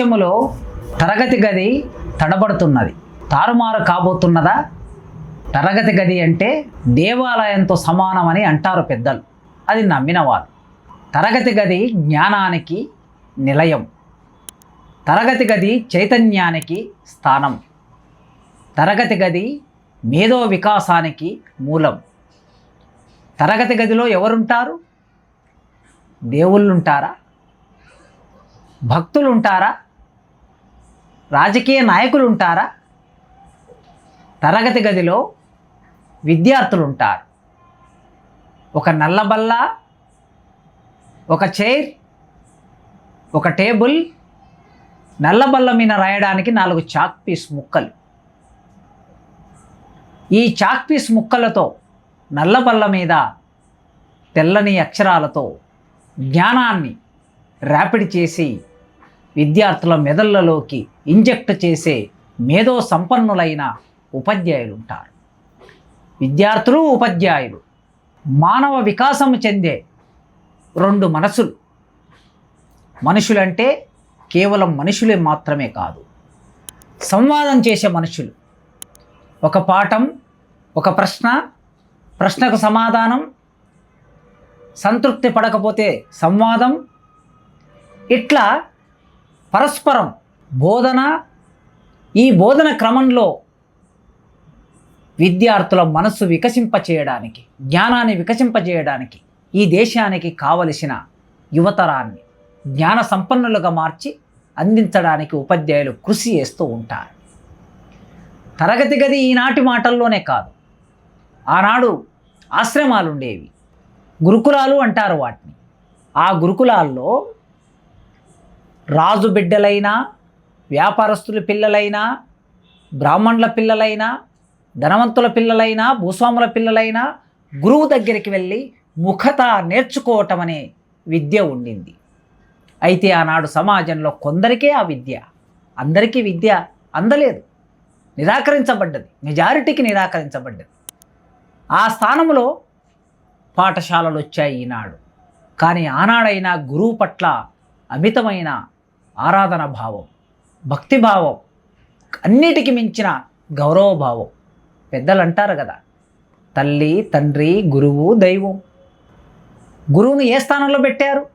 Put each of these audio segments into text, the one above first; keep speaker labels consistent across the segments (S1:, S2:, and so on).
S1: దేశములో తరగతి గది తడబడుతున్నది. తారుమారు కాబోతున్నదా? తరగతి గది అంటే దేవాలయంతో సమానమని అంటారు పెద్దలు. అది నమ్మిన వారు తరగతి గది జ్ఞానానికి నిలయం. తరగతి గది చైతన్యానికి స్థానం. తరగతి గది మేధో వికాసానికి మూలం. తరగతి గదిలో ఎవరుంటారు? దేవుళ్ళుంటారా? భక్తులుంటారా? రాజకీయ నాయకులు ఉంటారా తరగతి గదిలో విద్యార్థులు ఉంటారు ఒక నల్లబల్ల ఒక చైర్ ఒక టేబుల్ నల్లబల్ల మీద రాయడానికి నాలుగు చాక్ పీస్ ముక్కలు. ఈ చాక్ పీస్ ముక్కలతో నల్లబల్ల మీద తెల్లని అక్షరాలతో జ్ఞానాన్ని ర్యాపిడ్ చేసి విద్యార్థుల మెదళ్ళలోకి ఇంజెక్ట్ చేసే మేధో సంపన్నులైన ఉపాధ్యాయులు ఉంటారు విద్యార్థులు ఉపాధ్యాయులు మానవ వికాసం చెందే రెండు మనసులు. మనుషులంటే కేవలం మనుషులే మాత్రమే కాదు సంవాదం చేసే మనుషులు. ఒక పాఠం ఒక ప్రశ్న ప్రశ్నకు సమాధానం సంతృప్తి పడకపోతే సంవాదం ఇట్లా పరస్పరం బోధన ఈ బోధన క్రమంలో విద్యార్థుల మనస్సు వికసింపచేయడానికి జ్ఞానాన్ని వికసింపజేయడానికి ఈ దేశానికి కావలసిన యువతరాన్ని జ్ఞాన సంపన్నులుగా మార్చి అందించడానికి ఉపాధ్యాయులు కృషి చేస్తూ ఉంటారు. తరగతి గది ఈనాటి మాటల్లోనే కాదు ఆనాడు ఆశ్రమాలు ఉండేవి గురుకులాలు అంటారు వాటిని. ఆ గురుకులాల్లో రాజు బిడ్డలైనా వ్యాపారస్తుల పిల్లలైనా బ్రాహ్మణుల పిల్లలైనా ధనవంతుల పిల్లలైనా భూస్వాముల పిల్లలైనా గురువు దగ్గరికి వెళ్ళి ముఖత నేర్చుకోవటం అనే విద్య ఉండింది. అయితే ఆనాడు సమాజంలో కొందరికే ఆ విద్య అందరికీ విద్య అందలేదు. నిరాకరించబడ్డది. మెజారిటీకి నిరాకరించబడ్డది. ఆ స్థానంలో పాఠశాలలు వచ్చాయి ఈనాడు. కానీ ఆనాడైనా గురువు పట్ల అమితమైన ఆరాధన భావం భక్తిభావం అన్నిటికి మించిన గౌరవభావం పెద్దలు అంటారు కదా తల్లి తండ్రి గురువు దైవం. గురువును ఏ స్థానంలో పెట్టారు?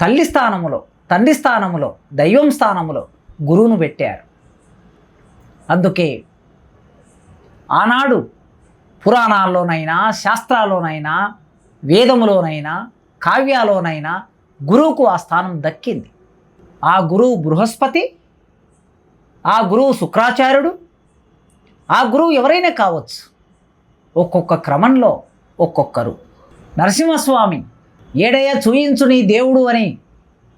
S1: తల్లి స్థానములో తండ్రి స్థానములో దైవం స్థానములో గురువును పెట్టారు. అందుకే ఆనాడు పురాణాల్లోనైనా శాస్త్రాల్లోనైనా వేదములోనైనా కావ్యాలోనైనా గురువుకు ఆ స్థానం దక్కింది. ఆ గురువు బృహస్పతి ఆ గురువు శుక్రాచార్యుడు ఆ గురువు ఎవరైనా కావచ్చు. ఒక్కొక్క క్రమంలో ఒక్కొక్కరు. నరసింహస్వామి ఏడయ్య చూయించు నీ దేవుడు అని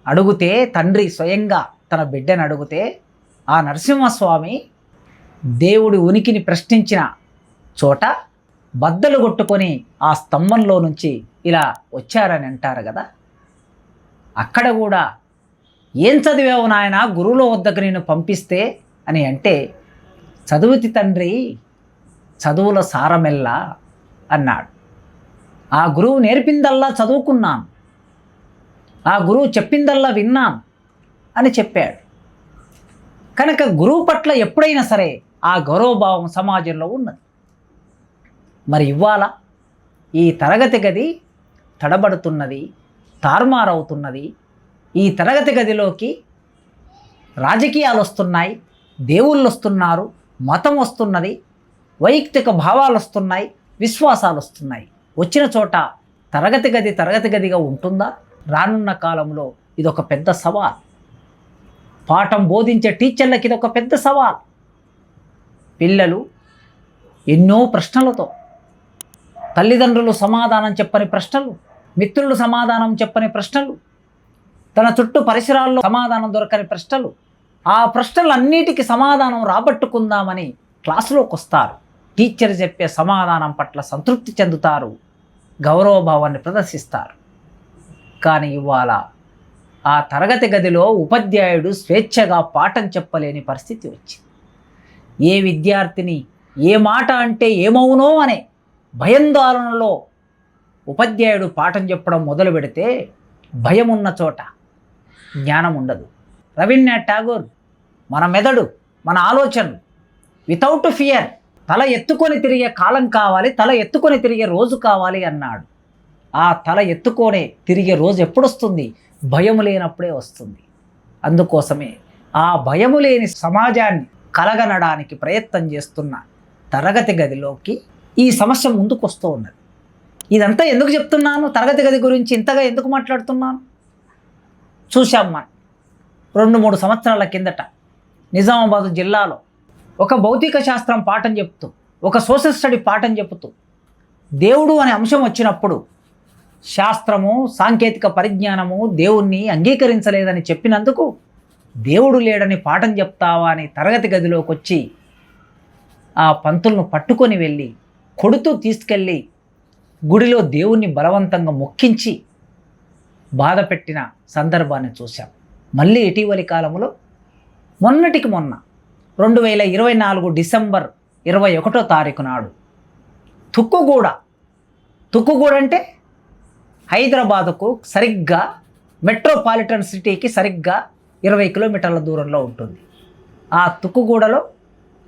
S1: అడుగుతే తండ్రి స్వయంగా తన బిడ్డను అడిగితే ఆ నరసింహస్వామి దేవుడి ఉనికిని ప్రశ్నించిన చోట బద్దలు కొట్టుకొని ఆ స్తంభంలో నుంచి ఇలా వచ్చారని అంటారు కదా. అక్కడ కూడా ఏం చదివావు నాయన? గురువుల వద్దకు నేను పంపిస్తే అని అంటే చదువుతి తండ్రి చదువుల సారమెల్లా అన్నాడు. ఆ గురువు నేర్పిందల్లా చదువుకున్నాను. ఆ గురువు చెప్పిందల్లా విన్నాను అని చెప్పాడు. కనుక గురువు పట్ల ఎప్పుడైనా సరే ఆ గౌరవభావం సమాజంలో ఉన్నది. మరి ఇవాళ ఈ తరగతి గది తడబడుతున్నది తారుమారవుతున్నది ఈ తరగతి గదిలోకి రాజకీయాలు వస్తున్నాయి దేవుళ్ళు వస్తున్నారు మతం వస్తున్నది వైయక్తిక భావాలు వస్తున్నాయి విశ్వాసాలు వస్తున్నాయి వచ్చిన చోట తరగతి గది తరగతి గదిగా ఉంటుందా? రానున్న కాలంలో ఇది ఒక పెద్ద సవాల్. పాఠం బోధించే టీచర్లకి ఇది ఒక పెద్ద సవాల్. పిల్లలు ఎన్నో ప్రశ్నలతో తల్లిదండ్రులు సమాధానం చెప్పని ప్రశ్నలు మిత్రులు సమాధానం చెప్పని ప్రశ్నలు తన చుట్టూ పరిసరాల్లో సమాధానం దొరకని ప్రశ్నలు ఆ ప్రశ్నలన్నిటికీ సమాధానం రాబట్టుకుందామని క్లాసులోకి వస్తారు. టీచర్ చెప్పే సమాధానం పట్ల సంతృప్తి చెందుతారు గౌరవభావాన్ని ప్రదర్శిస్తారు. కానీ ఇవాళ ఆ తరగతి గదిలో ఉపాధ్యాయుడు స్వేచ్ఛగా పాఠం చెప్పలేని పరిస్థితి వచ్చింది. ఏ విద్యార్థిని ఏ మాట అంటే ఏమవునో అనే భయాందోళనలో ఉపాధ్యాయుడు పాఠం చెప్పడం మొదలు పెడితే భయం ఉన్న చోట జ్ఞానం ఉండదు రవీంద్రనాథ్ ఠాగూర్ మన మెదడు మన ఆలోచనలు వితౌట్ ఫియర్ తల ఎత్తుకొని తిరిగే కాలం కావాలి తల ఎత్తుకొని తిరిగే రోజు కావాలి అన్నాడు. ఆ తల ఎత్తుకొని తిరిగే రోజు ఎప్పుడొస్తుంది? భయం లేనప్పుడే వస్తుంది. అందుకోసమే ఆ భయము లేని సమాజాన్ని కలగనడానికి ప్రయత్నం చేస్తున్న తరగతి గదిలోకి ఈ సమస్య ముందుకు వస్తూ ఉన్నది. ఇదంతా ఎందుకు చెప్తున్నాను? తరగతి గది గురించి ఇంతగా ఎందుకు మాట్లాడుతున్నాను? చూశాం మనం. రెండు మూడు సంవత్సరాల కిందట నిజామాబాద్ జిల్లాలో ఒక భౌతిక శాస్త్రం పాఠం చెప్తూ ఒక సోషల్ స్టడీ పాఠం చెబుతూ దేవుడు అనే అంశం వచ్చినప్పుడు శాస్త్రము సాంకేతిక పరిజ్ఞానము దేవుణ్ణి అంగీకరించలేదని చెప్పినందుకు దేవుడు లేడని పాఠం చెప్తావా అని తరగతి గదిలోకి వచ్చి ఆ పంతులను పట్టుకొని వెళ్ళి కొడుతూ తీసుకెళ్ళి గుడిలో దేవుణ్ణి బలవంతంగా మొక్కించి బాధ పెట్టిన సందర్భాన్ని చూశాం. మళ్ళీ ఇటీవలి కాలంలో మొన్నటికి మొన్న రెండు వేల ఇరవై నాలుగు డిసెంబర్ ఇరవై ఒకటో తారీఖు నాడు తుక్కుగూడ. తుక్కుగూడ అంటే హైదరాబాదుకు సరిగ్గా మెట్రోపాలిటన్ సిటీకి సరిగ్గా ఇరవై కిలోమీటర్ల దూరంలో ఉంటుంది. ఆ తుక్కుగూడలో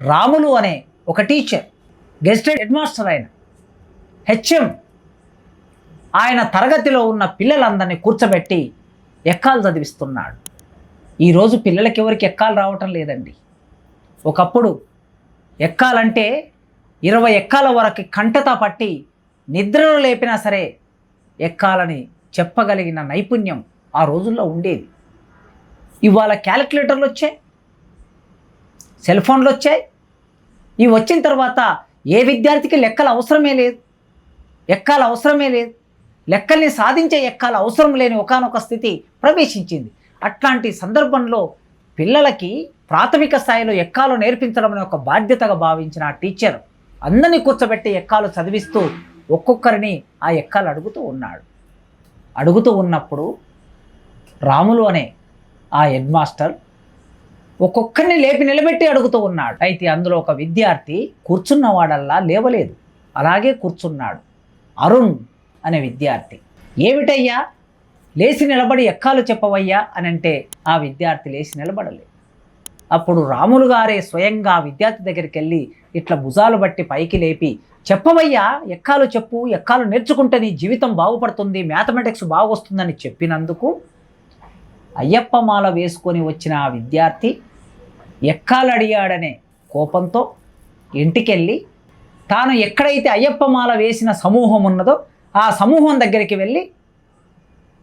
S1: రాములు అనే ఒక టీచర్ గెస్టెడ్ హెడ్మాస్టర్ ఆయన హెచ్ఎం ఆయన తరగతిలో ఉన్న పిల్లలందరినీ కూర్చోబెట్టి ఎక్కాలు చదివిస్తున్నాడు. ఈరోజు పిల్లలకి ఎవరికి ఎక్కాలు రావటం లేదండి. ఒకప్పుడు ఎక్కాలంటే ఇరవై ఎక్కాల వరకు కంటతా పట్టి నిద్రలో లేపినా సరే ఎక్కాలని చెప్పగలిగిన నైపుణ్యం ఆ రోజుల్లో ఉండేది. ఇవాళ క్యాలిక్యులేటర్లు వచ్చాయి సెల్ ఫోన్లు వచ్చాయి. ఇవి వచ్చిన తర్వాత ఏ విద్యార్థికి లెక్కలు అవసరమే లేదు. ఎక్కాల అవసరమే లేదు. లెక్కల్ని సాధించే ఎక్కాల అవసరం లేని ఒకానొక స్థితి ప్రవేశించింది. అట్లాంటి సందర్భంలో పిల్లలకి ప్రాథమిక స్థాయిలో ఎక్కాలు నేర్పించడం అనే ఒక బాధ్యతగా భావించిన ఆ టీచర్ అందరినీ కూర్చోబెట్టి ఎక్కాలు చదివిస్తూ ఒక్కొక్కరిని ఆ ఎక్కాలు అడుగుతూ ఉన్నాడు. అడుగుతూ ఉన్నప్పుడు రాములు అనే ఆ హెడ్ మాస్టర్ ఒక్కొక్కరిని లేపి నిలబెట్టి అడుగుతూ ఉన్నాడు. అయితే అందులో ఒక విద్యార్థి కూర్చున్నవాడల్లా లేవలేదు. అలాగే కూర్చున్నాడు. అరుణ్ అనే విద్యార్థి. ఏమిటయ్యా? లేచి నిలబడి ఎక్కాలు చెప్పవయ్యా? అని అంటే ఆ విద్యార్థి లేచి నిలబడలేదు. అప్పుడు రాములు గారే స్వయంగా ఆ విద్యార్థి దగ్గరికి వెళ్ళి ఇట్లా భుజాలు బట్టి పైకి లేపి చెప్పవయ్యా ఎక్కాలు చెప్పు ఎక్కాలు నేర్చుకుంటే నీ జీవితం బాగుపడుతుంది మ్యాథమెటిక్స్ బాగొస్తుందని చెప్పినందుకు అయ్యప్ప మాల వేసుకొని వచ్చిన ఆ విద్యార్థి ఎక్కాలు అడిగాడనే కోపంతో ఇంటికెళ్ళి తాను ఎక్కడైతే అయ్యప్ప మాల వేసిన సమూహం ఉన్నదో ఆ సమూహం దగ్గరికి వెళ్ళి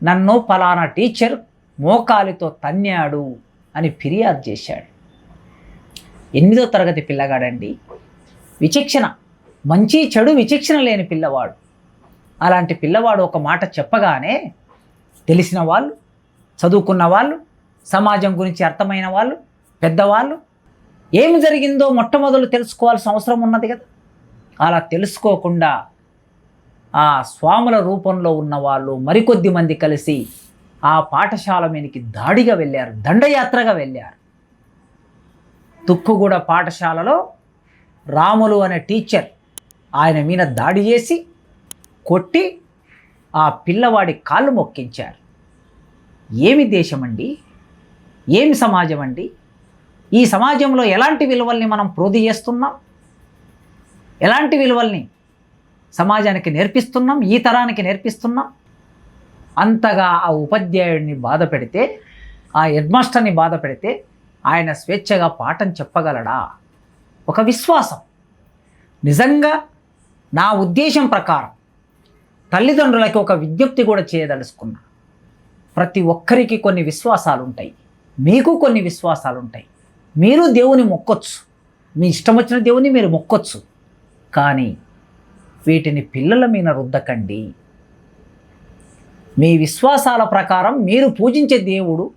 S1: నన్ను ఫలానా టీచర్ మోకాలితో తన్నాడు అని ఫిర్యాదు చేశాడు. ఎనిమిదో తరగతి పిల్లగాడండి. విచక్షణ. మంచి చెడు విచక్షణ లేని పిల్లవాడు. అలాంటి పిల్లవాడు ఒక మాట చెప్పగానే తెలిసిన వాళ్ళు చదువుకున్న వాళ్ళు సమాజం గురించి అర్థమైన వాళ్ళు పెద్దవాళ్ళు ఏమి జరిగిందో మొట్టమొదలు తెలుసుకోవాల్సిన అవసరం ఉన్నది కదా. అలా తెలుసుకోకుండా ఆ స్వాముల రూపంలో ఉన్న వాళ్ళు మరికొద్ది మంది కలిసి ఆ పాఠశాల మీదకి దాడిగా వెళ్ళారు దండయాత్రగా వెళ్ళారు. తుక్కుగూడ పాఠశాలలో రాములు అనే టీచర్ ఆయన మీద దాడి చేసి కొట్టి ఆ పిల్లవాడి కాళ్ళు మొక్కించారు. ఏమి దేశమండి? ఏమి సమాజం అండి ఈ సమాజంలో ఎలాంటి విలువల్ని మనం ప్రోధి చేస్తున్నాం? ఎలాంటి విలువల్ని సమాజానికి నేర్పిస్తున్నాం ఈ తరానికి నేర్పిస్తున్నాం. అంతగా ఆ ఉపాధ్యాయుడిని బాధ పెడితే ఆ హెడ్మాస్టర్ని బాధ పెడితే ఆయన స్వేచ్ఛగా పాఠం చెప్పగలడా? ఒక విశ్వాసం. నిజంగా నా ఉద్దేశం ప్రకారం తల్లిదండ్రులకి ఒక విజ్ఞప్తి కూడా చేయదలుచుకున్నా. ప్రతి ఒక్కరికి కొన్ని విశ్వాసాలు ఉంటాయి మీకు కొన్ని విశ్వాసాలు ఉంటాయి మీరు దేవుని మొక్కొచ్చు. మీ ఇష్టం వచ్చిన దేవుని మీరు మొక్కొచ్చు. కానీ వీటిని పిల్లల మీద రుద్దకండి. మీ విశ్వాసాల ప్రకారం మీరు పూజించే దేవుడు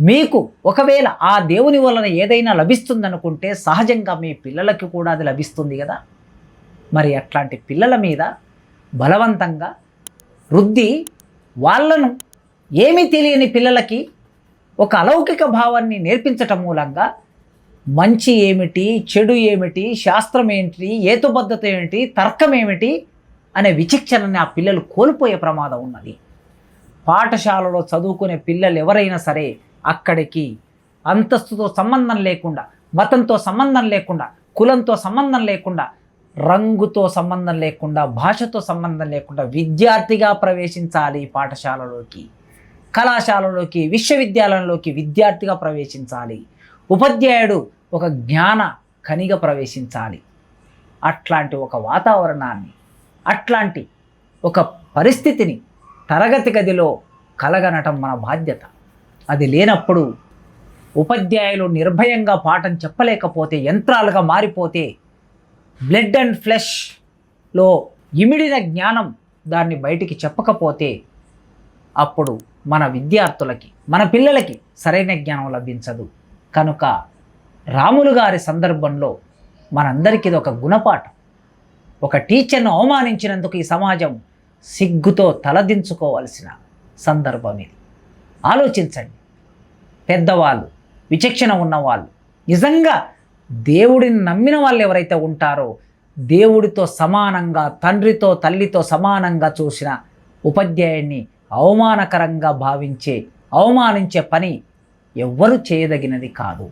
S1: మీకు ఒకవేళ ఆ దేవుని వలన ఏదైనా లభిస్తుందనుకుంటే సహజంగా మీ పిల్లలకి కూడా అది లభిస్తుంది కదా. మరి అట్లాంటి పిల్లల మీద బలవంతంగా రుద్ది వాళ్ళను ఏమీ తెలియని పిల్లలకి ఒక అలౌకిక భావాన్ని నేర్పించటం మూలంగా మంచి ఏమిటి చెడు ఏమిటి శాస్త్రం ఏంటి ఏతుబద్ధత ఏమిటి తర్కం ఏమిటి అనే విచక్షణని ఆ పిల్లలు కోల్పోయే ప్రమాదం ఉన్నది. పాఠశాలలో చదువుకునే పిల్లలు ఎవరైనా సరే అక్కడికి అంతస్తుతో సంబంధం లేకుండా మతంతో సంబంధం లేకుండా కులంతో సంబంధం లేకుండా రంగుతో సంబంధం లేకుండా భాషతో సంబంధం లేకుండా విద్యార్థిగా ప్రవేశించాలి పాఠశాలలోకి. కళాశాలలోకి విశ్వవిద్యాలయంలోకి విద్యార్థిగా ప్రవేశించాలి. ఉపాధ్యాయుడు ఒక జ్ఞాన కనిగ ప్రవేశించాలి. అట్లాంటి ఒక వాతావరణాన్ని అట్లాంటి ఒక పరిస్థితిని తరగతి గదిలో కలగనటం మన బాధ్యత. అది లేనప్పుడు ఉపాధ్యాయులు నిర్భయంగా పాఠం చెప్పలేకపోతే యంత్రాలుగా మారిపోతే బ్లడ్ అండ్ ఫ్లెష్లో ఇమిడిన జ్ఞానం దాన్ని బయటికి చెప్పకపోతే అప్పుడు మన విద్యార్థులకి మన పిల్లలకి సరైన జ్ఞానం లభించదు. కనుక రాములు గారి సందర్భంలో మనందరికీ ఇది ఒక గుణపాఠం. ఒక టీచర్ను అవమానించినందుకు ఈ సమాజం సిగ్గుతో తలదించుకోవలసిన సందర్భం ఇది. ఆలోచించండి. పెద్దవాళ్ళు విచక్షణ ఉన్నవాళ్ళు నిజంగా దేవుడిని నమ్మిన వాళ్ళు ఎవరైతే ఉంటారో దేవుడితో సమానంగా తండ్రితో తల్లితో సమానంగా చూసిన ఉపాధ్యాయుడిని అవమానకరంగా భావించే అవమానించే పని ఎవ్వరూ చేయదగినది కాదు.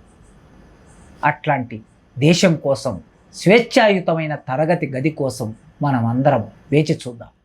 S1: అట్లాంటి దేశం కోసం స్వేచ్ఛాయుతమైన తరగతి గది కోసం మనం అందరం వేచి చూద్దాం.